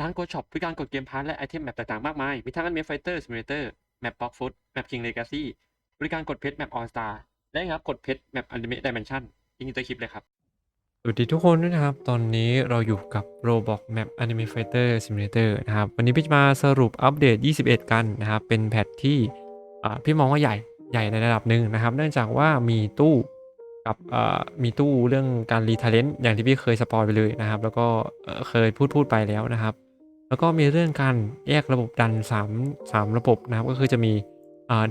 ร้านโกช็อปบริการกดเกมพาร์ทและไอเทมแมปต่างๆมากมาย มีทั้ง Anime Fighter Simulator แมป Block Foot แมป King Legacy บริการกดเพชรแมป All Star และครับกดเพชรแมป Anime Dimension ยิงตัวคลิปเลยครับ สวัสดีทุกคนด้วยนะครับ ตอนนี้เราอยู่กับ Roblox Map Anime Fighter Simulator นะครับ วันนี้พี่จะมาสรุปอัปเดต 21 กันนะครับ เป็นแพทที่พี่มองว่าใหญ่ใหญ่ในระดับหนึ่งนะครับ เนื่องจากว่ามีตู้กับมีตู้เรื่องการรีเทเลนต์อย่างที่พี่เคยสปอยไปเลยนะครับ แล้วก็เคยพูดพูดไปแล้วนะครับ แล้วก็มีเรื่องการแยกระบบดัน 3 3 ระบบนะครับ ก็คือจะมี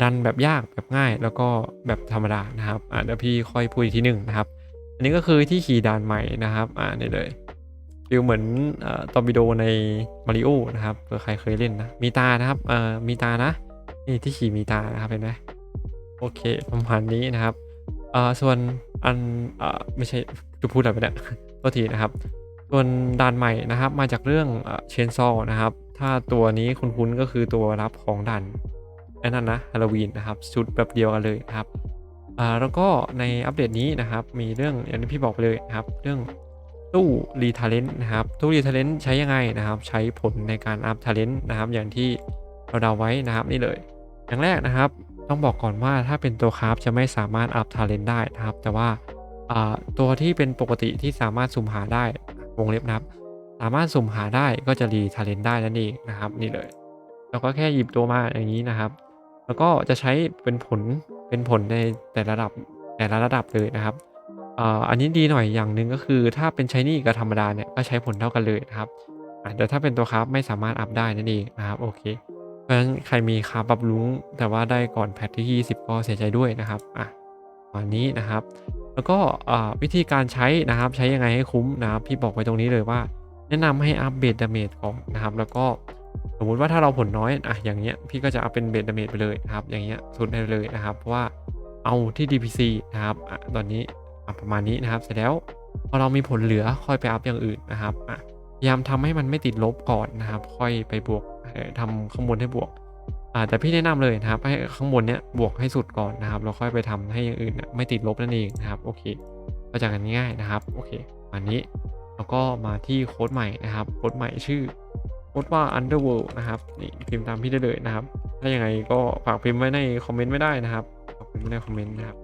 ดันแบบยากแบบง่าย แล้วก็แบบธรรมดานะครับเดี๋ยวพี่ค่อยพูดอีกทีหนึ่งนะครับ อันนี้ก็คือที่ขี่ด่านใหม่นะครับอ่านี่เลยฟิลเหมือนอตอร์ปิโดในมาริโอนะครับเผื่อใครเคยเล่นนะ มีตานะครับเอ่อมีตานะนี่ที่ขี่มีตานะครับเห็นไหมโอเคประมาณนี้นะครับเอ่อส่วนอันเอ่อไม่ใช่จะพูดอะไรไปเนี่ยโทษทีนะครับ ส่วนด่านใหม่นะครับ มาจากเรื่องเชนซอนะครับ ถ้าตัวนี้คุ้นๆก็คือตัวรับของด่านอ้นั่นนะฮาโลวีนนะครับชุดแบบเดียวกันเลยนะครับอ่าแล้วก็ในอัปเดตนี้นะครับ มีเรื่องอย่างที่พี่บอกไปเลยนะครับ เรื่องตู้รีทาเลนต์นะครับ ตู้รีทาเลนต์ใช้ยังไงนะครับ ใช้ผลในการอัพทาเลนต์นะครับ อย่างที่เราเดาไว้นะครับนี่เลย อย่างแรกนะครับต้องบอกก่อนว่าถ้าเป็นตัวคราฟจะไม่สามารถอัพทาเลนต์ได้นะครับ แต่ว่าอ่าตัวที่เป็นปกติที่สามารถสุ่มหาได้ วงเล็บนะครับ สามารถสุ่มหาได้ก็จะรีทาเลนได้นั่นเองนะครับ นี่เลย เราก็แค่หยิบตัวมาอย่างนี้นะครับ แล้วก็จะใช้เป็นผลเป็นผลในแต่ระดับแต่ละระดับเลยนะครับอันนี้ดีหน่อยอย่างหนึ่งก็คือถ้าเป็นใช้นี่กับธรรมดาเนี่ยก็ใช้ผลเท่ากันเลยนะครับอะแต่ถ้าเป็นตัวคราฟไม่สามารถอัพได้นั่นเองนะครับโอเค เพราะฉะนั้นใครมีคราฟปรับลุงแต่ว่าได้ก่อนแพทที่20ก็เสียใจด้วยนะครับอะ วันนี้นะครับ แล้วก็วิธีการใช้นะครับใช้ยังไงให้คุ้มนะครับพี่บอกไว้ตรงนี้เลยว่า แนะนำให้อัพเบสดาเมจก่อนนะครับ แล้วก็สมมุติว่าถ้าเราผลน้อยอะอย่างเงี้ยพี่ก็จะเอาเป็นเบสดาเมจไปเลยนะครับ อย่างเงี้ยสุดได้เลยนะครับ เพราะว่าเอาที่ DPC นะครับอะตอนนี้อะประมาณนี้นะครับ เสร็จแล้วพอเรามีผลเหลือค่อยไปอัพอย่างอื่นนะครับอะพยายามทำให้มันไม่ติดลบก่อนนะครับ ค่อยไปบวกเอ่อทำข้างบนให้บวก แต่พี่แนะนำเลยนะครับให้ข้างบนเนี้ยบวกให้สุดก่อนนะครับแล้วค่อยไปทำให้อย่างอื่นไม่ติดลบนั่นเองนะครับโอเคเข้าใจกันง่ายนะครับโอเคอันนี้แล้วก็มาที่โค้ดใหม่นะครับโค้ดใหม่ชื่อโค้ดว่า underworld นะครับนี่พิมพ์ตามพี่ได้เลยนะครับ ถ้ายังไงก็ฝากพิมพ์ไว้ในคอมเมนต์ไม่ได้นะครับฝากพิมพ์ไว้ในคอมเมนต์นะครับ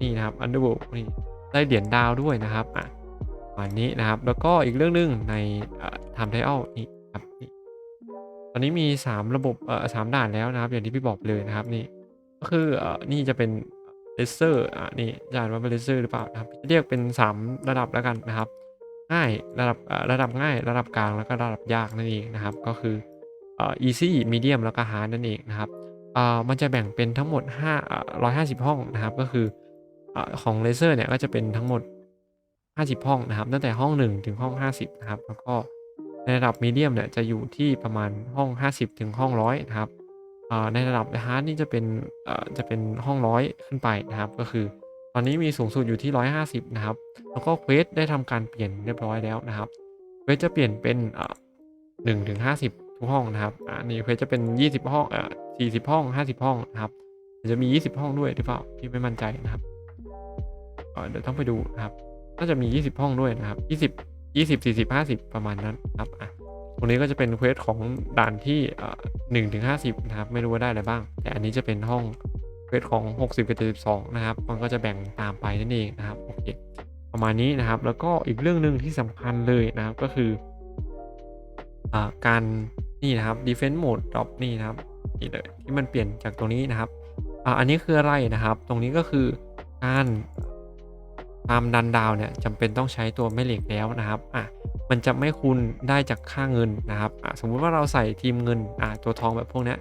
นี่นะครับ underworld นี่ได้เหรียญดาวด้วยนะครับอะวันนี้นะครับแล้วก็อีกเรื่องหนึงในทำไทอัลนี่ครับนี่ ตอนนี้มี 3 ระบบเอ่อสามด่านแล้วนะครับ อย่างที่พี่บอกเลยนะครับนี่ก็คือเอ่อนี่จะเป็นเลเซอร์อะนี่จะอ่านว่าเป็นเลเซอร์หรือเปล่านะครับเรียกเป็น 3 ระดับแล้วกันนะครับ ง่ายระดับเอ่อระดับง่าย ระดับกลางแล้วก็ระดับยากนั่นเองนะครับ ก็คือเอ่อ easy medium แล้วก็ hard นั่นเองนะครับเอ่อมันจะแบ่งเป็นทั้งหมด5เอ่อ150 ห้องนะครับ ก็คือเอ่อของเลเซอร์เนี่ยก็จะเป็นทั้งหมด 50 ห้องนะครับ ตั้งแต่ห้อง 1 ถึงห้อง 50 นะครับ แล้วก็ ในระดับมีเดียมเนี่ยจะอยู่ที่ประมาณห้อง 50 ถึงห้อง100นะครับอ่อในระดับฮาร์ดนี่จะเป็นอ่อจะเป็นห้อง100ขึ้นไปนะครับ ก็คือ ตอนนี้มีสูงสุดอยู่ที่ 150 นะครับ แล้วก็เควสได้ทำการเปลี่ยนเรียบร้อยแล้วนะครับเควสจะเปลี่ยนเป็นอ่าหนึ่งถึงห้าสิบทุกห้องนะครับอ่านี่เควสจะเป็นยี่สิบห้องอ่าสี่สิบห้องห้าสิบห้องนะครับจะมียี่สิบห้องด้วยหรือเปล่าพี่ไม่มั่นใจนะครับเดี๋ยวต้องไปดูนะครับน่าจะมียี่สิบห้องด้วยนะครับยี่สิบ ยี่สิบสี่สิบห้าสิบประมาณนั้นครับอะตรงนี้ก็จะเป็นเควสของด่านที่อ่าหนึ่งถึงห้าสิบนะครับ ไม่รู้ว่าได้อะไรบ้าง แต่อันนี้จะเป็นห้องเควสของ 60กับ72นะครับ มันก็จะแบ่งตามไปนั่นเองนะครับโอเคประมาณนี้นะครับ แล้วก็อีกเรื่องหนึ่งที่สำคัญเลยนะครับก็คืออ่าการนี่นะครับ defense mode drop นี่นะครับนี่เลยที่มันเปลี่ยนจากตรงนี้นะครับอ่าอันนี้คืออะไรนะครับ ตรงนี้ก็คือการ ตามดันดาวเนี่ยจำเป็นต้องใช้ตัวแม่เหล็กแล้วนะครับอะมันจะไม่คูณได้จากค่าเงินนะครับอะสมมุติว่าเราใส่ทีมเงินอะตัวทองแบบพวกเนี้ย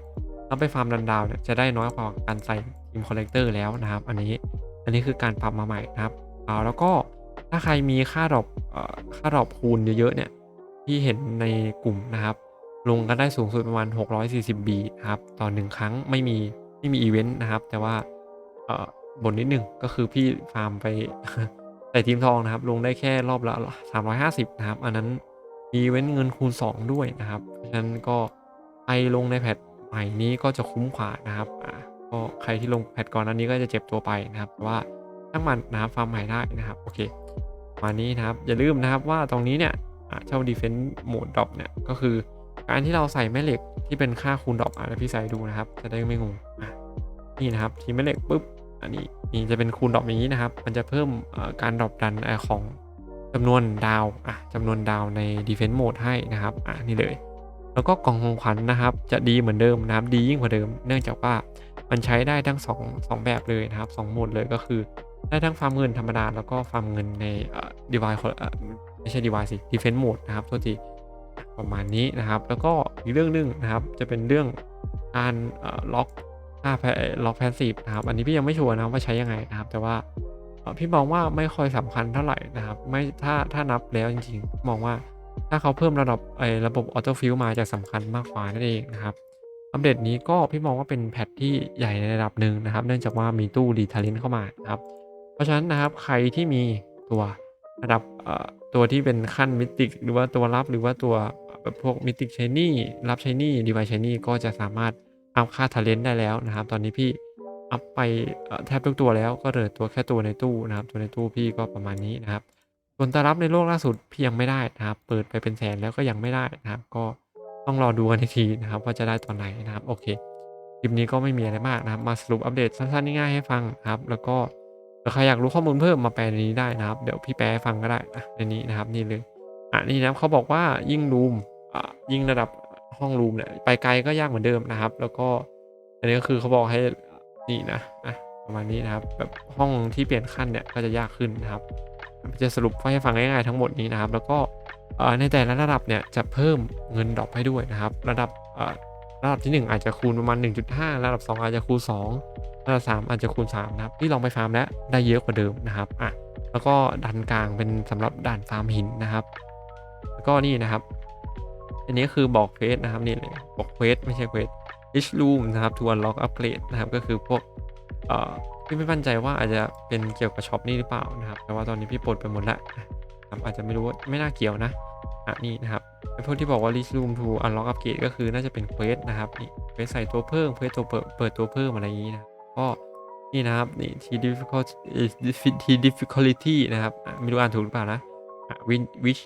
เราไปฟาร์มดันดาวเนี่ยจะได้น้อยกว่าการใส่ทีมคอลเลกเตอร์แล้วนะครับ อันนี้อันนี้คือการปรับมาใหม่นะครับอ่าแล้วก็ถ้าใครมีค่าดอปเอ่อค่าดอปคูณเยอะๆเนี่ยที่เห็นในกลุ่มนะครับ ลงกันได้สูงสุดประมาณ 640 B นะครับต่อหนึ่งครั้งไม่มีไม่มีอีเวนต์นะครับ แต่ว่าเอ่อบนนิดหนึ่งก็คือพี่ฟาร์มไป ใส่ทีมทองนะครับลงได้แค่รอบละ 350 นะครับ อันนั้นมีเว้นเงินคูณ 2 ด้วยนะครับเพราะฉะนั้นก็ใครลงในแพทใหม่นี้ก็จะคุ้มกว่านะครับอ่าก็ใครที่ลงแพทก่อนอันนี้ก็จะเจ็บตัวไปนะครับแต่ว่าช่างมันนะครับฟาร์มใหม่ได้นะครับโอเคมานี้นะครับอย่าลืมนะครับว่าตรงนี้เนี่ยอะเจ้า defense mode drop เนี่ยก็คือการที่เราใส่แม่เหล็กที่เป็นค่าคูณดรอปอะเดี๋ยวพี่ใส่ดูนะครับ จะได้ไม่งงอะนี่นะครับทีแม่เหล็กปุ๊บอันนี้ นี่จะเป็นคูณดรอปอย่างนี้นะครับ มันจะเพิ่มการดรอปดันของจำนวนดาวอะจำนวนดาวใน defense mode ให้นะครับอะนี่เลย แล้วก็กล่องของขวัญนะครับ จะดีเหมือนเดิมนะครับ ดียิ่งกว่าเดิม เนื่องจากว่ามันใช้ได้ทั้ง2งสองแบบเลยนะครับสองโหมดเลยก็คือ ได้ทั้งฟาร์มเงินธรรมดา แล้วก็ฟาร์มเงินในดีวายไม่ใช่ดีวายสิดีเฟนต์โหมดนะครับโทษทีประมาณนี้นะครับ แล้วก็อีกเรื่องหนึงนะครับ จะเป็นเรื่องการล็อก ค่าล็อกแพสซีฟนะครับ อันนี้พี่ยังไม่ชัวร์นะว่าใช้ยังไงนะครับ แต่ว่าพี่มองว่าไม่ค่อยสำคัญเท่าไหร่นะครับ ไม่ถ้าถ้านับแล้วจริงๆ มองว่าถ้าเขาเพิ่มระดับไอ้ระบบออโต้ฟิลมาจะสำคัญมากกว่านั่นเองนะครับอัปเดตนี้ก็พี่มองว่าเป็นแพทที่ใหญ่ในระดับหนึ่งนะครับ เนื่องจากว่ามีตู้ดีทาเลนเข้ามานะครับ เพราะฉะนั้นนะครับใครที่มีตัวระดับเอ่อตัวที่เป็นขั้นมิติหรือว่าตัวรับหรือว่าตัวแบบพวกมิติชนี่รับชนี่ดีไวชนี่ก็จะสามารถ อัพค่าทาเลนได้แล้วนะครับ ตอนนี้พี่อัพไปแทบทุกตัวแล้วก็เหลือตัวแค่ตัวในตู้นะครับ ตัวในตู้พี่ก็ประมาณนี้นะครับส่วนตารับในโลกล่าสุดพี่ยังไม่ได้นะครับ เปิดไปเป็นแสนแล้วก็ยังไม่ได้นะครับ ก็ต้องรอดูกันอีกทีนะครับว่าจะได้ตอนไหนนะครับโอเคคลิปนี้ก็ไม่มีอะไรมากนะครับ มาสรุปอัปเดตสั้นๆง่ายๆให้ฟังครับ แล้วก็ใครอยากรู้ข้อมูลเพิ่มมาแปลในนี้ได้นะครับ เดี๋ยวพี่แปลให้ฟังก็ได้นะในนี้นะครับ นี่เลยอะนี่นะเขาบอกว่ายิ่งรูมอะยิ่งระดับ ห้องรูมเนี่ยไปไกลก็ยากเหมือนเดิมนะครับ แล้วก็อันนี้ก็คือเขาบอกให้นี่นะอะประมาณนี้นะครับแบบห้องที่เปลี่ยนขั้นเนี่ยก็จะยากขึ้นนะครับ จะสรุปให้ฟังง่ายๆทั้งหมดนี้นะครับ แล้วก็ในแต่ละระดับเนี่ยจะเพิ่มเงินดรอปให้ด้วยนะครับ ระดับระดับที่ 1 อาจจะคูณประมาณ 1.5 ระดับ 2 อาจจะคูณ 2 ระดับ 3 อาจจะคูณ 3 นะครับ ที่ลองไปฟาร์มแล้วได้เยอะกว่าเดิมนะครับอะแล้วก็ดันกลางเป็นสำหรับด่านฟาร์มหินนะครับ แล้วก็นี่นะครับ อันนี้คือบอกเควสนะครับนี่เลยบอกเควสไม่ใช่เควส Rich Room นะครับ to unlock upgrade นะครับก็คือพวกเอ่อพี่ไม่มั่นใจว่าอาจจะเป็นเกี่ยวกับช็อปนี่หรือเปล่านะครับแต่ว่าตอนนี้พี่ปลดไปหมดแล้วนะครับอาจจะไม่รู้ว่าไม่น่าเกี่ยวนะอะนี่นะครับไอ้พวกที่บอกว่า Rich Room to unlock upgrade ก็คือน่าจะเป็นเควสนะครับนี่เควสใส่ตัวเพิ่มเควสตัวเปิดเปิดตัวเพิ่มอะไรอย่างนี้นะก็นี่นะครับนี่ T difficult T difficulty นะครับไม่รู้อ่านถูกหรือเปล่านะอะ win which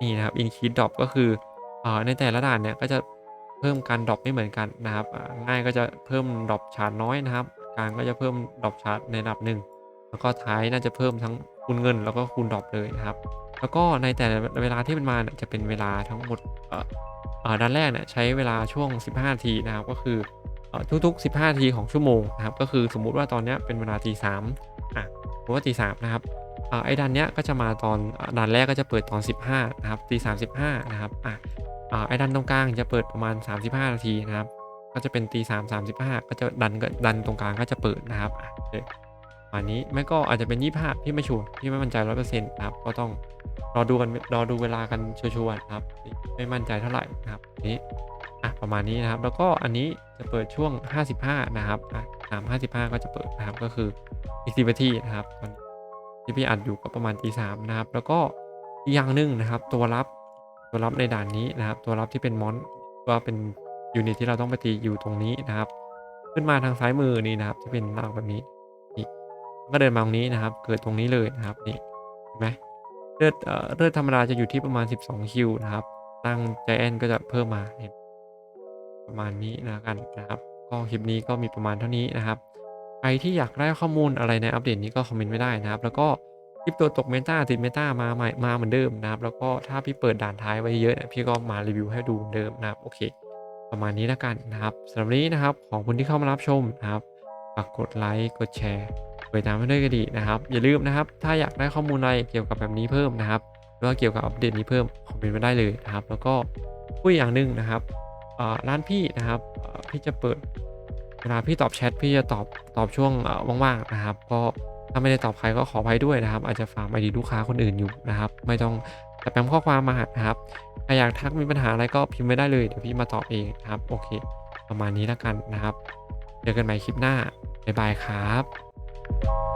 นี่นะครับ increase drop ก็คือ ในแต่ละด่านเนี่ยก็จะเพิ่มการดรอปไม่เหมือนกันนะครับง่ายก็จะเพิ่มดรอปชาร์จน้อยนะครับกลางก็จะเพิ่มดรอปชาร์จในระดับหนึ่งแล้วก็ท้ายน่าจะเพิ่มทั้งคูณเงินแล้วก็คูณดรอปเลยนะครับ แล้วก็ในแต่ละเวลาที่มันมาเนี่ยจะเป็นเวลาทั้งหมดเอ่อเอ่อด้านแรกเนี่ยใช้เวลาช่วง 15นาทีนะครับก็คืออทุกๆ 15นาทีของชั่วโมงนะครับก็คือสมมุติว่าตอนนี้เป็นเวลาตีสามอะ สมมติว่าตีสามนะครับอ่าไอ้ดันเนี้ยก็จะมาตอนดันแรกก็จะเปิดตอน 15นะครับตีสามสิบห้านะครับอะอ่าไอ้ดันตรงกลางจะเปิดประมาณ 35 นาทีนะครับ ก็จะเป็นตีสามสามสิบห้าก็จะดันก็ดันตรงกลางก็จะเปิดนะครับอะโอเคประมาณนี้ไม่ก็อาจจะเป็นยี่ห้าพี่ไม่ชัวร์พี่ไม่มั่นใจร้อยเปอร์เซ็นต์นะครับก็ต้องรอดูกันรอดูเวลากันชัวร์ๆนะครับ ไม่มั่นใจเท่าไหร่นะครับนี้อะประมาณนี้นะครับ แล้วก็อันนี้จะเปิดช่วง 55 นะครับอะ สามห้าสิบห้าก็จะเปิดนะครับก็คืออีกสิบนาทีนะครับตอนที่พี่อัดอยู่ก็ประมาณตีสามนะครับ แล้วก็อีกอย่างหนึ่งนะครับ ตัวรับตัวรับในด่านนี้นะครับ ตัวรับที่เป็นมอนว่าเป็นยูนิตที่เราต้องไปตีอยู่ตรงนี้นะครับ ขึ้นมาทางซ้ายมือนี่นะครับ ที่เป็นรากแบบนี้นี่ก็เดินมาตรงนี้นะครับ เกิดตรงนี้เลยนะครับนี่เห็นไหมเลือดเอ่อเลือดธรรมดาจะอยู่ที่ประมาณ 12 คิวนะครับ ตั้งใจแอนก็จะเพิ่มมาเห็นประมาณนี้นะกันนะครับ ก็คลิปนี้ก็มีประมาณเท่านี้นะครับใครที่อยากได้ข้อมูลอะไรในอัปเดตนี้ก็คอมเมนต์ไม่ได้นะครับ แล้วก็คลิปตัวตกเมตาติดเมตามาใหม่มาเหมือนเดิมนะครับ แล้วก็ถ้าพี่เปิดด่านท้ายไว้เยอะเนี่ยพี่ก็มารีวิวให้ดูเหมือนเดิมนะครับโอเค ประมาณนี้แล้วกันนะครับสำหรับนี้นะครับของคุณที่เข้ามารับชมนะครับฝากกดไลค์กดแชร์กดติดตามให้ด้วยก็ดีนะครับ อย่าลืมนะครับ ถ้าอยากได้ข้อมูลอะไรเกี่ยวกับแบบนี้เพิ่มนะครับหรือว่าเกี่ยวกับอัปเดตนี้เพิ่มคอมเมนต์มาได้เลยนะครับ แล้วก็พูดอย่างหนึ่งนะครับ ร้านพี่นะครับพี่จะเปิดเวลาพี่ตอบแชทพี่จะตอบตอบช่วงว่างๆนะครับ ก็ถ้าไม่ได้ตอบใครก็ขออภัยด้วยนะครับ อาจจะฝากไอดีลูกค้าคนอื่นอยู่นะครับ ไม่ต้องสแปมข้อความมานะครับใครอยากทักมีปัญหาอะไรก็พิมพ์ไม่ได้เลยเดี๋ยวพี่มาตอบเองนะครับ โอเค ประมาณนี้แล้วกันนะครับ เจอกันใหม่คลิปหน้าบ๊ายบายครับ